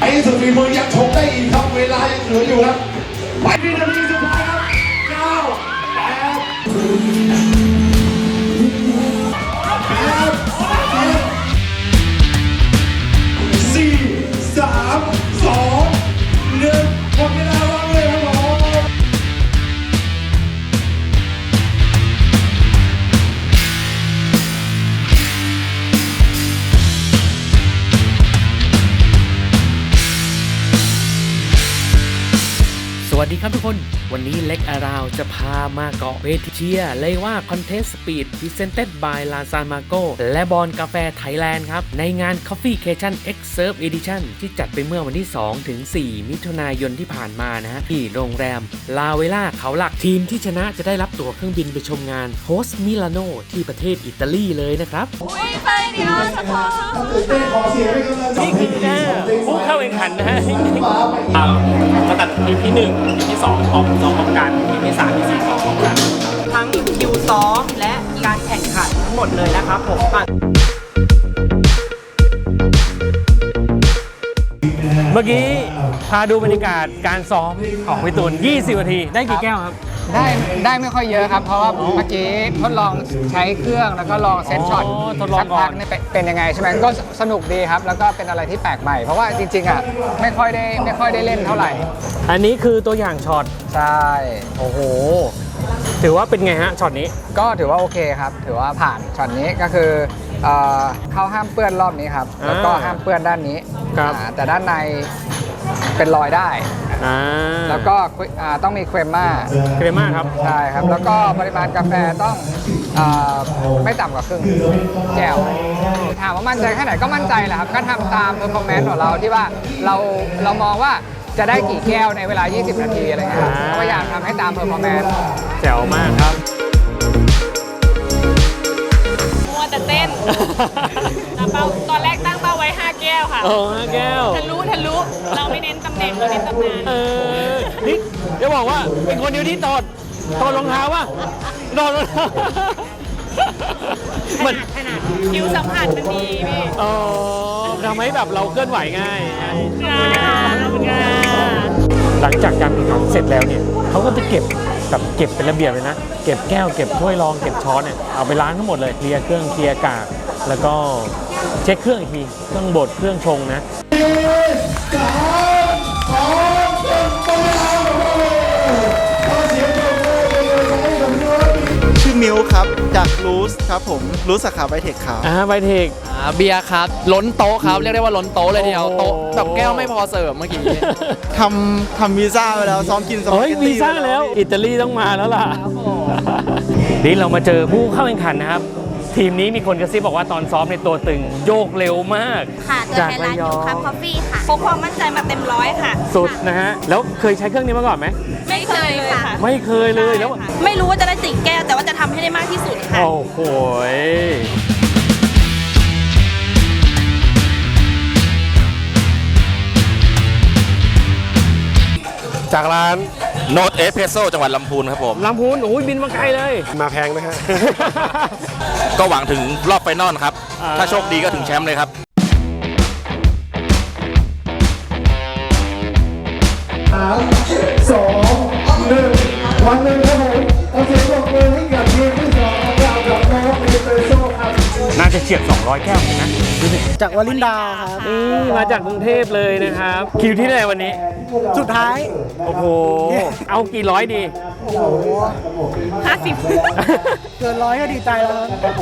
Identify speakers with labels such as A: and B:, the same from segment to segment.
A: ไอ้สุดฝีมือยังชกได้อีกครับ เวลายังเหลืออยู่ครับ ไปที่นาทีสุดท้ายครับเก้าแปด วั
B: สดีครับทุกคน วันนี้เล็กอาราวจะพามาเกาะเวทีเชียร์เลยว่า Contest Speed Presented by l a s a m a g o และบอลกาแฟไทยแลนด์ครับ ในงาน Coffee Cation X Serve Edition ที่จัดไปเมื่อวันที่ 2 ถึง 4 มิถุนายนที่ผ่านมานะฮะ ที่โรงแรม ลาเวล่าเขาหลักทีมที่ชนะจะได้รับตั๋วเครื่องบินไปชมงานโฮสมิลานโนที่ประเทศอิตาลีเลยนะครับ
C: อุ้ยไปดิออนสปอร์ต
B: นี่คือผู้เข้าแข่งขันนะฮะ
D: ก็ตัดทีมที่หนึ่งทีมที่สองพร้อมซ้อมพร้อมกันทีมที่สามทีมที่สี่ซ้อมพร้อมกัน
E: ทั้งคิวซ้อมและการแข่งขันทั้งหมดเลยนะครับผม
B: เมื่อกี้พาดูบรรยากาศการซ้อมของพี่ตูน 20 นาที ได้กี่แก้วครับ
F: ได้ได้ไม่ค่อยเยอะครับ เพราะว่าเมื่อกี้ทดลองใช้เครื่องแล้วก็ลองเซตช็อต
B: อ๋อทดลอง
F: สัก
B: ก่อน
F: พักนี่เป็นเป็นยังไงใช่ไหมก็สนุกดีครับ แล้วก็เป็นอะไรที่แปลกใหม่ เพราะว่าจริงๆอะไม่ค่อยได้ไม่ค่อยได้เล่นเท่าไหร่
B: อันนี้คือตัวอย่างช็อต
F: ใช่
B: โอ้โห ถือว่าเป็นไงฮะช็อตนี้
F: ก็ถือว่าโอเคครับ ถือว่าผ่านช็อตนี้ก็คือเอ่อเข้าห้ามเปื้อนรอบนี้ครับ แล้วก็
B: อ่า
F: ห้ามเปื้อนด้านนี้
B: ครับ
F: อ่าแต่ด้านในเป็นรอยได้
B: อ่า
F: แล้วก็อ่าต้องมีเครมม่า
B: เครม่าครับ
F: ใช่ครับ แล้วก็ปริมาณกาแฟต้องเออไม่ต่ำกว่าครึ่งแก้วถามว่ามั่นใจแค่ไหนก็มั่นใจแหละครับ ก็ทำตาม performance ของเราที่ว่าเราเรามองว่าจะได้กี่แก้วในเวลา 20 นาทีอะไรเงี้ยครับ
B: อ่า
F: ก็พยายามทำให้ตาม performance
B: แจ๋วมากครับ
C: มัวแต่เต้นตั้งเป้าตอนแรกตั้งเป้าไว้ 5 แก้วค่ะ
B: โอ้ห้าแก้ว
C: ทะลุทะลุเราไม่เน้นตำแหน่งเราเน้นตำนาน
B: เออ นี่จะบอกว่าเป็นคนเดียวที่ตอดตอดรองเท้าว่ะตอดรองเท้าเหมือน
C: ขนาดคิวสัมผัสมันดีพี่
B: อ๋อทำให้แบบเราเคลื่อนไหวง่าย
C: ค่ะขอบคุณค่ะ
B: หลังจากการแข่งขันเสร็จแล้วเนี่ยเขาก็จะเก็บ แบบเก็บเป็นระเบียบเลยนะ เก็บแก้วเก็บถ้วยรองเก็บช้อนเนี่ยเอาไปล้างทั้งหมดเลยเคลียร์เครื่องเคลียร์กากแล้วก็เช็คเครื่องอีกทีเครื่องบดเครื่องชงนะ
A: มิวครับ จา
G: กรูสครับผมรูสสาขาไบเทคครับ
B: อ่าไบเทค
H: อ่าเบียร์ครับล้นโต๊ะครับเรียกได้ว่าล้นโต๊ะเลยทีเดียว
B: โอ้โห
H: โต๊ะแบบแก้วไม่พอเสิร์ฟเมื่อกี้
G: ทำทำวีซ่าไปแล้ว ซ้อมกินสปา
B: เฮ้ย
G: เกต
B: วี
G: ตี้
B: ซ่า
G: ไป
B: แล้ว
G: พี่
B: อิตาลีต้องมาแล้วล่ะ นี่เรามาเจอผู้เข้าแข่งขันนะครับ ทีมนี้มีคนกระซิบบอกว่าตอนซ้อมในตัวตึง โยกเร็วมาก
I: ค่ะตัว
B: จาก
I: แทน
B: ระ
I: ร้าน
B: ย
I: ยู
B: อง
I: คัพคอฟฟี่ค่ะ พกความมั่นใจมาเต็มร้อยค่ะ
B: สุดนะฮะ แล้วเคยใช้เครื่องนี้มาก่อนไหม
C: ไม่เคยเลยค่ะ
B: ไม่เคยเลยแล้ว
I: ไม่รู้ว่าจะได้ติ่งแก้วแต่ว่าจะทำให้ได้มากที่สุดค่ะ
B: โอ้โหย
D: จากร้าน โนตเอสเพรสโซจังหวัดลำพูนครับผม
B: ลำพูนโอ้ยบินมาไกลเลย
D: มาแพงนะฮะ ก็หวังถึงรอบไฟนอลครับ
B: อ่า
D: ถ้าโชคดีก็ถึงแชมป์เลยครับ
A: สามสองหนึ่งวันหนึ่งครับผมขอเสียงปรบมือให้กับทีมที่สองของเรากับน้องเอเปโซครับ
B: น่าจะเฉียด200 แก้วนะ
F: จากวลินดาครับ
B: นี่มาจากกรุงเทพเลยนะครับ คิวที่ไหนวันนี้
F: สุดท้าย
B: โอ้โห เอากี่ร้อยดี
C: 50
F: เกินร้อยก็ดีใจแล้วครับ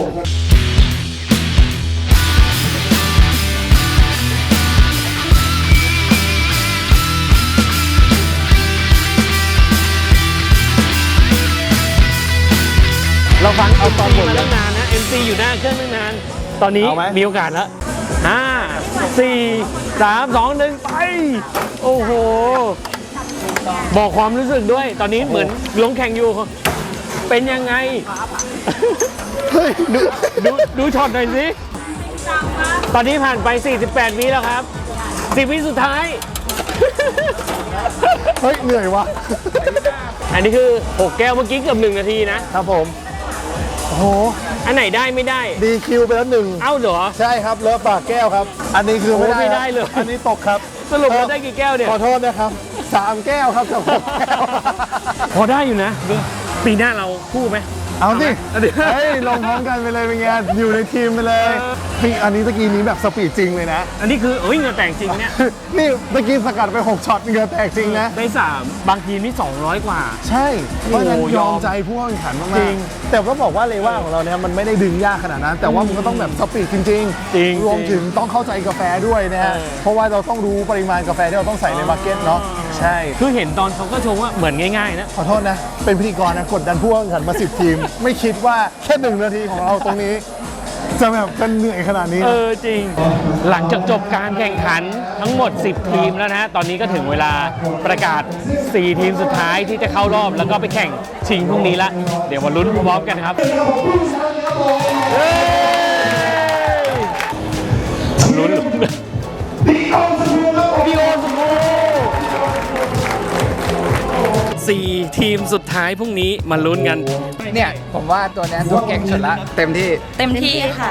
B: เราฟังเอาตอนบทมาตั้งนานนะ MC อยู่หน้าเครื่องตั้งนาน ตอนนี้
G: เอาไหม
B: มีโอกาสแล้วห้าสี่สามสองหนึ่งไป โอ้โห บอกความรู้สึกด้วย ตอนนี้เหมือนลงแข่งอยู่ เป็นยังไงดูดูดูช็อตหน่อยสิ ตอนนี้ผ่านไป 48 วิแล้วครับ 10 วิสุดท้าย
G: เฮ้ยเหนื่อยวะ
B: อันนี้คือ 6 แก้วเมื่อกี้เกือบ 1 นาทีนะ
G: ครับผมโอ้โห
B: อันไหนได้ไม่ได้
G: ดีคิวไปแล้วหนึ่ง
B: เอ้าเหรอ
G: ใช่ครับเลอะปากแก้วครับ อันนี้คือไม่ได้
B: โอ้ไม่
G: ครับ
B: ได้เลย
G: อันนี้ตกครับ
B: สรุปเราได้กี่แก้วเนี่ย
A: ขอโทษนะครับ สามแก้วครับจากหกแก้ว
B: พอได้อยู่นะ ปีหน้าเราคู่ไหม
A: เอาสิ
B: เอาดิ
A: เฮ้ยลงพร้อมกันไปเลยเป็นไงอยู่ในทีมไปเลยเฮ้ยอันนี้ตะกี้นี้แบบสปีดจริงเลยนะ
B: อันนี้คือเอ้ยเหงาแต่งจริงเนี่ย
A: นี่ตะกี้สกัดไป 6ช็อตเหงื่อแตกจริงนะ
B: ได้สามบางทีมนี่ 200 กว่า
A: ใช่ เพราะฉะนั้น
B: โอ้
A: ย
B: ย
A: อ
B: อ
A: ม
B: ม
A: ใจผู้แข่งขัน
B: จ
A: มา
B: ริ
A: ก
B: ง
A: ๆแต่ก็บอกว่าเลว่าของเราเนี่ยมันไม่ได้ดึงยากขนาดนั้น แต่ว่ามันก็ต้องแบบสปีดจริง
B: จริง
A: รวมถึงต้องเข้าใจกาแฟด้วยนะฮะ
B: เออ
A: เพราะว่าเราต้องรู้ปริมาณกาแฟที่เราต้องใส่ในบักเก็ตเนาะ ใช่
B: คือเห็นตอนเขาก็ชมว่าเหมือนง่ายๆนะ
A: ขอโทษนะ เป็นพิธีกรนะกดดันผู้แข่งขันมาสิบทีม ไม่คิดว่าแค่หนึ่งนาทีของเราตรงนี้ จะแบบกันเหนื่อยขนาดนี้
B: เออจริง หลังจากจบการแข่งขันทั้งหมด 10 ทีมแล้วนะฮะตอนนี้ก็ถึงเวลาประกาศ 4 ทีมสุดท้ายที่จะเข้ารอบแล้วก็ไปแข่งชิงพรุ่งนี้ละ เดี๋ยวมาลุ้นพร้อมๆกันครับเฮ้ยลุ้นลุ้น 4 ทีมสุดท้ายพรุ่งนี้มาลุ้นกัน
F: เนี่ย ผมว่าตัวเนี้ยตัวเก่งสุดละเต็มที่
I: เต็มที่ค่ะ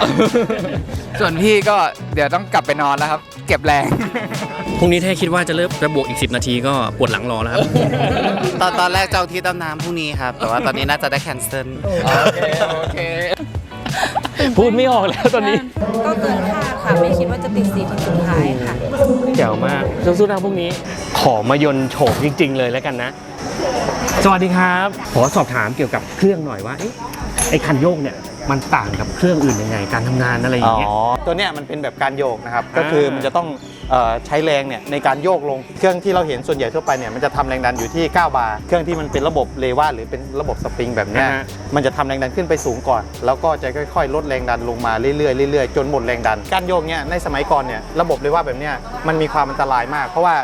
F: ส่วนพี่ก็เดี๋ยวต้องกลับไปนอนแล้วครับ เก็บแรง
B: พรุ่งนี้ถ้าคิดว่าจะเลิกจะบวกอีก 10 นาทีก็ปวดหลังรอแล้วครับ
J: ตอนตอนแรกเจ้าที่ต้มน้ำพรุ่งนี้ครับ แต่ว่าตอนนี้น่าจะได้แคนเซิล
F: โอเค โอเค
B: พูดไม่ออกแล้วตอนนี้
I: ก็เกินคาดค่ะ ไม่คิดว่าจะติดสีทีมสุดท้ายค่ะ
B: เจ๋วมากสู้ๆนะพรุ่งนี้ ขอมายนโฉบจริง ๆ เลยแล้วกันนะ สวัสดีครับ ขอสอบถามเกี่ยวกับเครื่องหน่อยว่าเอ๊ะไอ้คันโยกเนี่ยมันต่างกับเครื่องอื่นยังไง การทำงานอะไรอย่างเงี้ย
G: ตัวเนี้ยมันเป็นแบบการโยกนะครับ ก็คือมันจะต้องเอ่อใช้แรงเนี่ยในการโยกลง เครื่องที่เราเห็นส่วนใหญ่ทั่วไปเนี่ยมันจะทำแรงดันอยู่ที่ 9 บาร์ เครื่องที่มันเป็นระบบเลว่าหรือเป็นระบบสปริงแบบเนี้ย
B: อ่าฮะ
G: มันจะทำแรงดันขึ้นไปสูงก่อน แล้วก็จะค่อยๆ ลดแรงดันลงมาเรื่อยๆเรื่อยๆจนหมดแรงดัน การโยกเนี่ยในสมัยก่อนเนี่ยระบบเลว่าแบบเนี้ยมันมีความอันตรายมาก เพราะว่า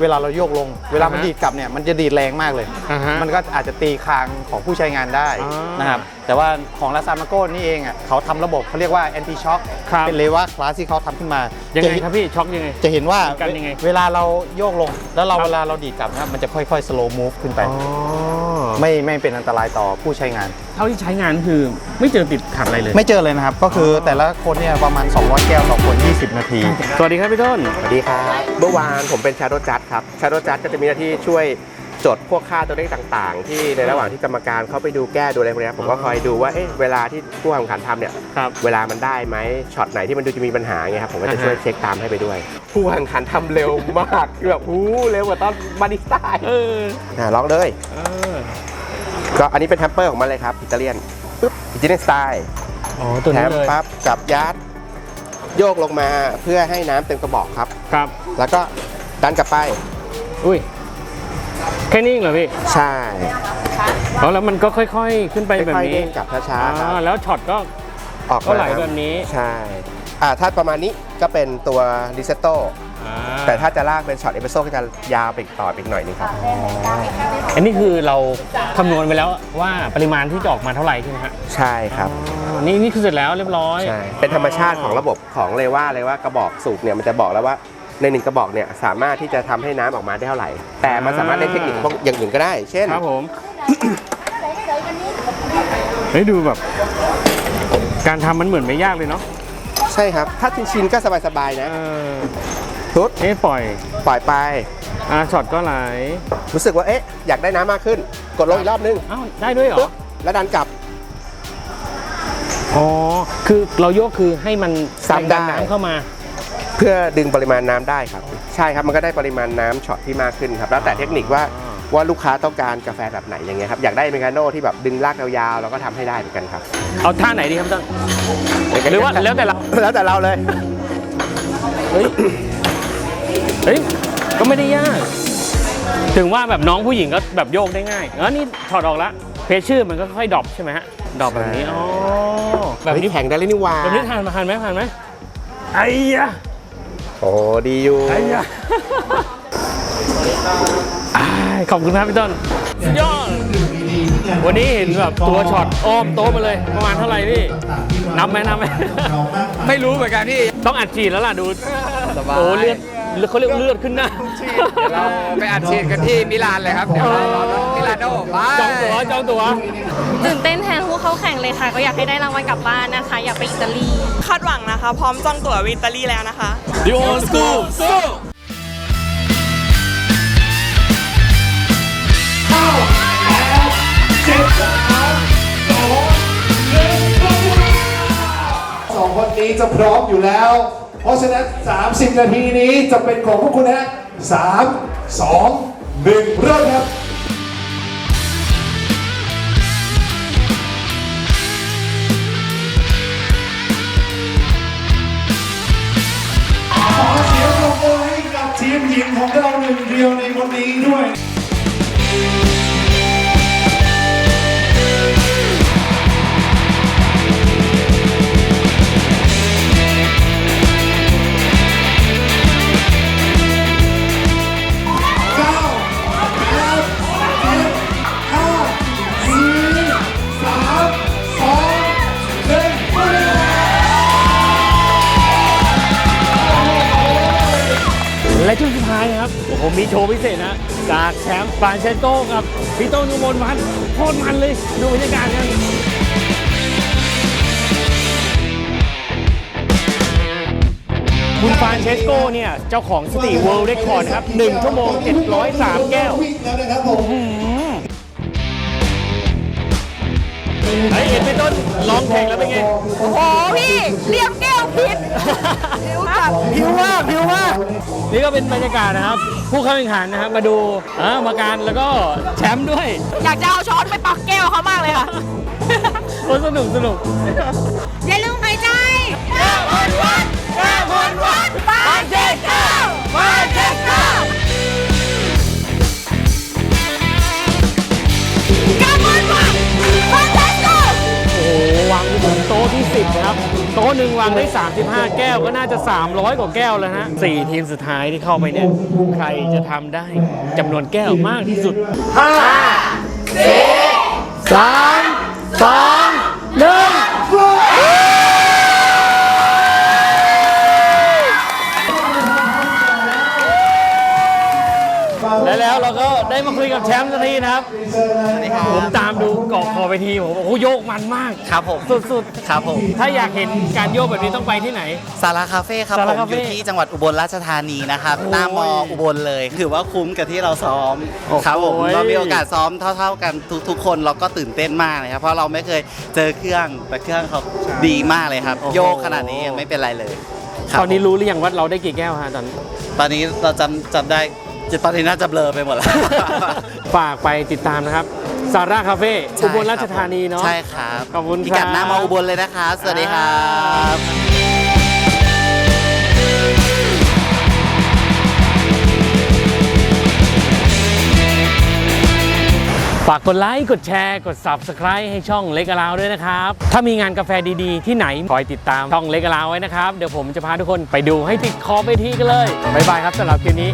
G: เวลาเราโยกลง เวลามัน
B: อ่าฮะ
G: ดีดกลับเนี่ยมันจะดีดแรงมากเลย
B: อ่าฮะ
G: มันก็อาจจะตีคางของผู้ใช้งานได้
B: อ่าน
G: นะครับแต่ว่าของลาซามาโกนี่เองอะเขาทำระบบเขาเรียกว่าแอนตี้ช็อค
B: ครับ
G: เป็นเลว่าคลาสที่เขาทำขึ้นมา
B: ยัง
G: จะ
B: ไงครับพี่ช็อกยังไง
G: จะเห็นว่า
B: กันยังไง
G: เวลาเราโยกลง แล้วเรา
B: ครับ
G: เวลาเราดีดกลับนะครับมันจะค่อยๆ slow move ขึ้นไป
B: อ๋อ
G: ไม่ไม่เป็นอันตรายต่อผู้ใช้งาน
B: เท่าที่ใช้งานคือไม่เจอติดขัดอะไรเลย
G: ไม่เจอเลยนะครับ ก็คือแต่ละคนเนี่ยประมาณ 200 แก้วต่อคน 20 นาที
B: สวัสดีครับพี่ต้น
K: สวัสดีครับ เมื่อวานผมเป็น Shadow Judge ครับ Shadow Judge ก็จะมีหน้าที่ช่วย จดพวกค่าตัวเลขต่างๆ ที่ในระหว่างที่กรรมการเข้าไปดูแก้ดูอะไรพวกเนี้ยผมก็คอยดูว่าเอ๊ะเวลาที่ผู้แข่งขันทำเนี่ย
B: ครับ
K: เวลามันได้ไหมช็อตไหนที่มันดูจะมีปัญหาไงครับผมก็จะช่วย
B: อ่าฮะ
K: เช็คตามให้ไปด้วย ผู้แข่งขันทำเร็วมากคือแบบหูเร็วกว่าตอนบาริสต้า
B: เออ
K: อะลองเลย
B: เออ
K: ก็อันนี้เป็นแฮมเปอร์ของมันเลยครับอิตาเลียนปึ๊บอิตาเลียนสไตล์
B: อ๋อตัว
K: แถ
B: นี้
K: ม
B: เลย
K: ปั๊บจับยัดโยกลงมาเพื่อให้น้ำเต็มกระบอกครับ
B: ครับ
K: แล้วก็ดันกลับไป
B: อุ้ย แค่นี้เองเหรอพี่
K: ใช่
B: อ๋อแล้วมันก็ค่อย ๆ ขึ้นไปแบบ
K: ค่อยๆ
B: นี้
K: เด้งกลับช้าๆครับ
B: อ่าแล้วช็อตก็
K: ออก
B: ก็
K: มา
B: ไหลแบบนี้
K: ใช่อ่าถ้าประมาณนี้ก็เป็นตัวริเซตโต
B: อ่า
K: แต่ถ้าจะลากเป็นช็อตเอสเปรสโซ่ก็จะยาวไปอีกต่อไปอีกหน่อยนึงครับ
B: อันนี้คือเราคำนวณไปแล้วว่าปริมาณที่จะออกมาเท่าไหร่ใช่ไหมฮะ
K: ใช่ครับ
B: อ๋อนี่นี่คือเสร็จแล้วเรียบร้อย
K: ใช่ เป็นธรรมชาติของระบบของเลยว่าเลยว่ากระบอกสูบเนี่ยมันจะบอกแล้วว่า ในหนึ่งกระบอกเนี่ยสามารถที่จะทำให้น้ำออกมาได้เท่าไหร่ แต่มันสามารถเล่นเทคนิคพวกอย่างอื่นก็ได้ เช่น
B: ครับผม เฮ้ยดูแบบ การทำมันเหมือนไม่ยากเลยเนาะ
K: ใช่ครับ ถ้าชินๆก็สบายๆนะ
B: เออ
K: ทุด
B: เอ๊ะปล่อย
K: ปล่อยไป
B: อ่าช็อตก็ไหล
K: รู้สึกว่าเอ๊ะอยากได้น้ำมากขึ้น กดลงอีกรอบนึง
B: อ้าวได้ด้วยเหรอ
K: ปึ๊บแล้วดันกลับ
B: อ๋อ คือเราโยกคือให้มัน
K: ซ้ำได้
B: แรงดันน้ำเข้ามา
K: เพื่อดึงปริมาณน้ำได้ครับ ใช่ครับมันก็ได้ปริมาณน้ำช็อตที่มากขึ้นครับแล้วแต่เทคนิคว่าว่าลูกค้าต้องการกาแฟแบบไหนอย่างเงี้ยครับอยากได้อเมริกาโน่ที่แบบดึงลากยาวๆเราก็ทำให้ได้เหมือนกันครับ
B: เอาท่าไหนดีครับต้น หรือว่าแล้วแต่เรา
K: แล้วแต่เราเลย
B: เฮ้ย เฮ้ย ก็ไม่ได้ยาก ถึงว่าแบบน้องผู้หญิงก็แบบโยกได้ง่ายเออนี่ถอดออกละ เพชชื่อมันก็ค่อยๆดรอปใช่ไหมฮะดรอปแบบนี้อ๋อ แบบนี้
K: เฮ้ยแข่งได้เลยนี่หว่า
B: แบบนี้ทานมาทานไหมทานไหมไอ้ยะ
K: โอ้ดีอยู่
B: ไอ้ยะอ้ายขอบคุณครับพี่ต้นสุดยอดวันนี้เห็นแบบตัวช็อตอ้อมโต๊ะมาเลย ประมาณเท่าไหร่พี่ นับไหมนับไหม
F: ไม่รู้เหมือนกันพี่
B: ต้องอัดฉีดแล้วล่ะดู
F: สบาย
B: โอ้เลือด เขาเรียกเลือดขึ้นหน้า
F: เราไปอัดฉีดกันที่มิลานเลยครับเดี๋ยวมิลานโน่ไป
B: จองตั๋วจองตั๋ว
C: ตื่นเต้นแทนผู้เข้าแข่งเลยค่ะ ก็อยากให้ได้รางวัลกลับบ้านนะคะ อยากไปอิตาลี คาดหวังนะคะ พร้อมจองตั๋ววิตาลีแล้วนะคะ
B: ดิโอสกูสู้สองค
A: นนี้จะพร้อมอยู่แล้ว เพราะฉะนั้น 30 นาทีนี้จะเป็นของพวกคุณฮะ3 2 1เริ่มครับขอเสียงปรบมือให้กับทีมหญิงของเราหนึ่งเดียวในวันนี้ด้วย และ
B: ช่วงสุดท้ายนะครับโอ้โหมีโชว์พิเศษนะ จากแชมป์ฟรานเชสโกกับพี่โต้นุมนวัฒน์โคตรมันเลยดูบรรยากาศกันคุณฟรานเชสโกเนี่ย เจ้าของสติเวิลด์เรคคอร์ดครับ 1 ชั่วโมง 703 แก้ว
A: วิ่งแล้วนะครับผม
B: เฮ้ยเห็นพี่ต้นลองแข่งแล้วเป็นไง
C: โอ้โหพี่เรียมแก้วผิดรู้จัก
B: ผิวมากผิวมากนี่ก็เป็นบรรยากาศนะครับ ผู้เข้าแข่งขันนะครับมาดูเออมาการแล้วก็แชมป์ด้วย
C: อยากจะเอาช้อนไปปักแก้วเขามากเลยค่ะ
B: โอ้สนุกสนุก
C: อย่าลืมหายใจแา
B: งได้ 35 แก้วก็น่าจะ 300 กว่าแก้วแล้วนะสี่ทีมสุดท้ายที่เข้าไปเนี่ย ใครจะทำได้จำนวนแก้วมากที่สุด5 4 3 ยกับแชมป์สักทีนะครับผมตามดูเกาะคอไปทีผมบอกโอ้โหโยกมันมาก
J: ครับผม
B: สุด
J: ครับผม
B: ๆ ถ้าอยากเห็นการโยกแบบนี้ต้องไปที่ไหน
J: สาราคาเฟ่ครับ
B: สา
J: ผ
B: รามคาเฟ่
J: อยู่ที่จังหวัดอุบลราชธานีนะครับ
B: โอ้ย
J: หน้ามออุบลเลย ถือว่าคุ้มกับที่เราซ้อม
B: โอ้โห
J: ครับผมเรามีโอกาสซ้อมเท่า ๆกันทุกๆคนเราก็ตื่นเต้นมากเลยครับเพราะเราไม่เคยเจอเครื่องแต่เครื่องเขาดีมากเลยครับ โยกขนาดนี้ยังไม่เป็นไรเลยครับ
B: ตอนนี้รู้หรือยังว่าเราได้กี่แก้วฮะตอน
J: ตอนนี้เราจำจำได้ ตอนนี้น่าจะเบลอไปหมดแล้ว
B: ฝากไปติดตามนะครับ ซาร่าคาเฟ่อุบลราชธานีเนาะ
J: ใช่ครับ
B: ขอบคุณ
J: พิ
B: ครั
J: กับดหน้ามออุบลเลยนะครับ สวัสดีครับ
B: ฝากกดไลค์ กดแชร์ กด Subscribe ให้ช่องเล็กอลาวด้วยนะครับ ถ้ามีงานกาแฟดีๆ ที่ไหน คอยติดตามช่องเล็กอลาวไว้นะครับ เดี๋ยวผมจะพาทุกคนไปดูให้ติดคอไปทีกันเลย บ๊ายบายครับสำหรับคลิปนี้